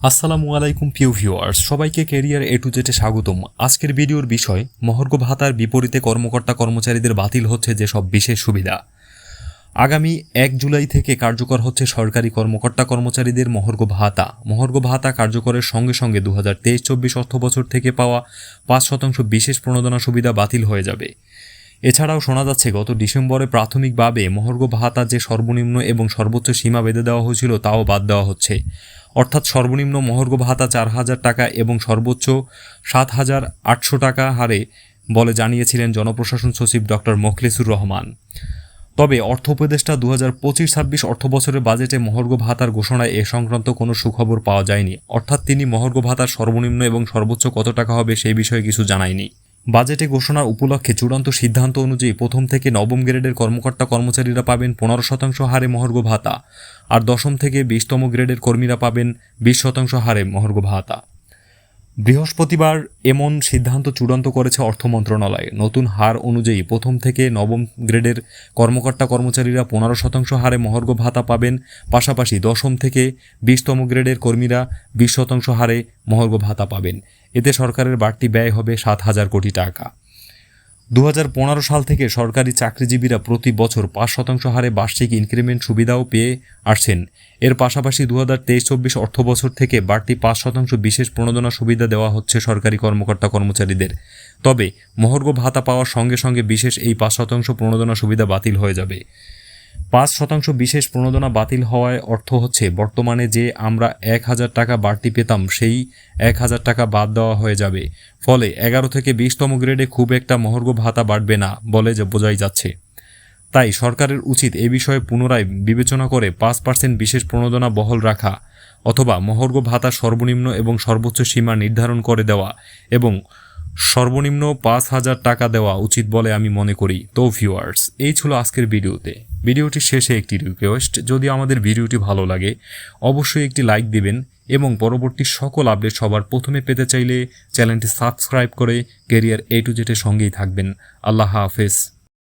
আসসালামু আলাইকুম পিউ ভিউয়ার্স। সবাইকে ক্যারিয়ার এ টু জেটে স্বাগতম। আজকের ভিডিওর বিষয়, মহর্ঘ ভাতার বিপরীতে কর্মকর্তা কর্মচারীদের বাতিল হচ্ছে যেসব বিশেষ সুবিধা। আগামী এক জুলাই থেকে কার্যকর হচ্ছে সরকারি কর্মকর্তা কর্মচারীদের মহর্ঘ ভাতা। মহর্ঘ ভাতা কার্যকরের সঙ্গে সঙ্গে দু হাজার তেইশ চব্বিশ অর্থ বছর থেকে পাওয়া পাঁচ শতাংশ বিশেষ প্রণোদনা সুবিধা বাতিল হয়ে যাবে। এছাড়াও শোনা যাচ্ছে, গত ডিসেম্বরে প্রাথমিকভাবে মহর্ঘ ভাতা যে সর্বনিম্ন এবং সর্বোচ্চ সীমা বেঁধে দেওয়া হয়েছিল, তাও বাদ দেওয়া হচ্ছে। অর্থাৎ সর্বনিম্ন মহর্ঘ ভাতা চার হাজার টাকা এবং সর্বোচ্চ সাত হাজার আটশো টাকা হারে বলে জানিয়েছিলেন জনপ্রশাসন সচিব ডক্টর মোখলেসুর রহমান। তবে অর্থ উপদেষ্টা দু হাজার পঁচিশ ছাব্বিশ অর্থ বছরের বাজেটে মহর্ঘ ভাতার ঘোষণায় এ সংক্রান্ত কোনো সুখবর পাওয়া যায়নি। অর্থাৎ তিনি মহর্ঘ ভাতার সর্বনিম্ন এবং সর্বোচ্চ কত টাকা হবে সেই বিষয়ে কিছু জানায়নি। বাজেটে ঘোষণার উপলক্ষে চূড়ান্ত সিদ্ধান্ত অনুযায়ী প্রথম থেকে নবম গ্রেডের কর্মকর্তা কর্মচারীরা পাবেন পনেরো শতাংশ হারে মহর্গ ভাতা, আর দশম থেকে বিশতম গ্রেডের কর্মীরা পাবেন বিশ শতাংশ হারে মহর্ঘ ভাতা। বৃহস্পতিবার এমন সিদ্ধান্ত চূড়ান্ত করেছে অর্থ মন্ত্রণালয়। নতুন হার অনুযায়ী প্রথম থেকে নবম গ্রেডের কর্মকর্তা কর্মচারীরা পনেরো শতাংশ হারে মহর্ঘ ভাতা পাবেন। পাশাপাশি দশম থেকে বিশতম গ্রেডের কর্মীরা বিশ শতাংশ হারে মহর্ঘ ভাতা পাবেন। এতে সরকারের বাড়তি ব্যয় হবে সাত হাজার কোটি টাকা। দু হাজার পনেরো সাল থেকে সরকারি চাকরিজীবীরা প্রতি বছর পাঁচ শতাংশ হারে বার্ষিক ইনক্রিমেন্ট সুবিধাও পেয়ে আসছেন। এর পাশাপাশি দু হাজার তেইশ চব্বিশ অর্থ বছর থেকে বাড়তি পাঁচ শতাংশ বিশেষ প্রণোদনা সুবিধা দেওয়া হচ্ছে সরকারি কর্মকর্তা কর্মচারীদের। তবে মহর্ঘ ভাতা পাওয়ার সঙ্গে সঙ্গে বিশেষ এই পাঁচ শতাংশ প্রণোদনা সুবিধা বাতিল হয়ে যাবে। পাঁচ শতাংশ বিশেষ প্রণোদনা বাতিল হওয়ায় অর্থ হচ্ছে, বর্তমানে যে আমরা এক হাজার টাকা বাড়তি পেতাম, সেই এক হাজার টাকা বাদ দেওয়া হয়ে যাবে। ফলে এগারো থেকে বিশতম গ্রেডে খুব একটা মহর্ঘ ভাতা বাড়বে না বলে যে বোঝাই যাচ্ছে। তাই সরকারের উচিত এ বিষয়ে পুনরায় বিবেচনা করে পাঁচ পার্সেন্ট বিশেষ প্রণোদনা বহল রাখা অথবা মহর্ঘ ভাতা সর্বনিম্ন এবং সর্বোচ্চ সীমা নির্ধারণ করে দেওয়া এবং সর্বনিম্ন পাঁচ হাজার টাকা দেওয়া উচিত বলে আমি মনে করি। তো ভিউয়ার্স এই ছিল আজকের ভিডিওতে। ভিডিওটির শেষে একটি রিকোয়েস্ট যদি আমাদের ভিডিওটি ভালো লাগে, অবশ্যই একটি লাইক দিবেন এবং পরবর্তী সকল আপডেট সবার প্রথমে পেতে চাইলে চ্যানেলটি সাবস্ক্রাইব করে কেরিয়ার এ টু জেটের সঙ্গেই থাকবেন। আল্লাহ হাফেজ।